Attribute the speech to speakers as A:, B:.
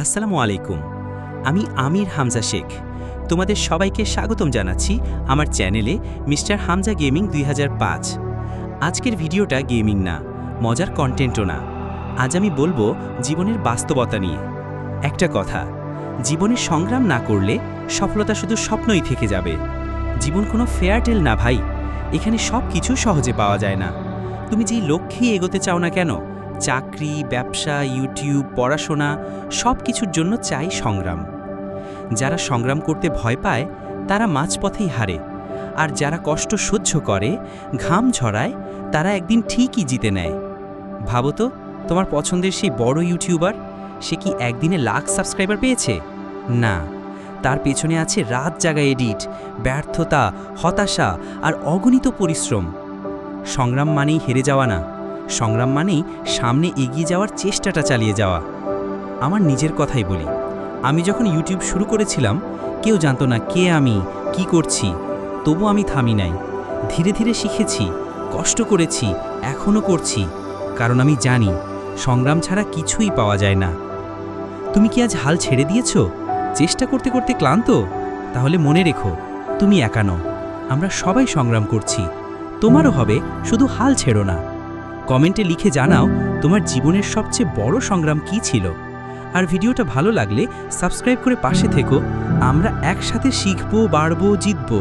A: আসসালামু আলাইকুম। আমি আমির হামজা শেখ। তোমাদের সবাইকে স্বাগতম জানাচ্ছি আমার চ্যানেলে মিস্টার হামজা গেমিং দুই হাজার পাঁচ। আজকের ভিডিওটা গেমিং না, মজার কন্টেন্টও না। আজ আমি বলব জীবনের বাস্তবতা নিয়ে। একটা কথা জীবনে সংগ্রাম না করলে সফলতা শুধু স্বপ্নই থেকে যাবে। জীবন কোনো ফেয়ারটেল না ভাই, এখানে সব কিছু সহজে পাওয়া যায় না। তুমি যেই লক্ষ্যেই এগোতে চাও না কেন চাকরি, ব্যবসা ইউটিউব পড়াশোনা সব কিছুর জন্য চাই সংগ্রাম। যারা সংগ্রাম করতে ভয় পায়, তারা মাঝপথেই হারে। আর যারা কষ্ট সহ্য করে, ঘাম ঝরায়, তারা একদিন ঠিকই জিতে নেয়। ভাবো তো, তোমার পছন্দের সেই বড় ইউটিউবার সে কি একদিনে লাখ সাবস্ক্রাইবার পেয়েছে? না, তার পেছনে আছে রাত জাগা এডিট, ব্যর্থতা, হতাশা আর অগণিত পরিশ্রম। সংগ্রাম মানেই হেরে যাওয়া না। সংগ্রাম মানেই সামনে এগিয়ে যাওয়ার চেষ্টাটা চালিয়ে যাওয়া। আমার নিজের কথাই বলি। আমি যখন ইউটিউব শুরু করেছিলাম, কেউ জানতো না কে আমি, কি করছি, তবু আমি থামি নাই। ধীরে ধীরে শিখেছি, কষ্ট করেছি, এখনও করছি, কারণ আমি জানি, সংগ্রাম ছাড়া কিছুই পাওয়া যায় না। তুমি কি আজ হাল ছেড়ে দিয়েছ? চেষ্টা করতে করতে ক্লান্ত? তাহলে মনে রেখো, তুমি একা নও। আমরা সবাই সংগ্রাম করছি। তোমারও হবে, শুধু হাল ছেড়ো না। কমেন্টে লিখে জানাও তোমার জীবনের সবচেয়ে বড় সংগ্রাম কি ছিল। আর ভিডিওটা ভালো লাগলে সাবস্ক্রাইব করে পাশে থেকো, আমরা একসাথে শিখব, বাড়বো, জিতবো।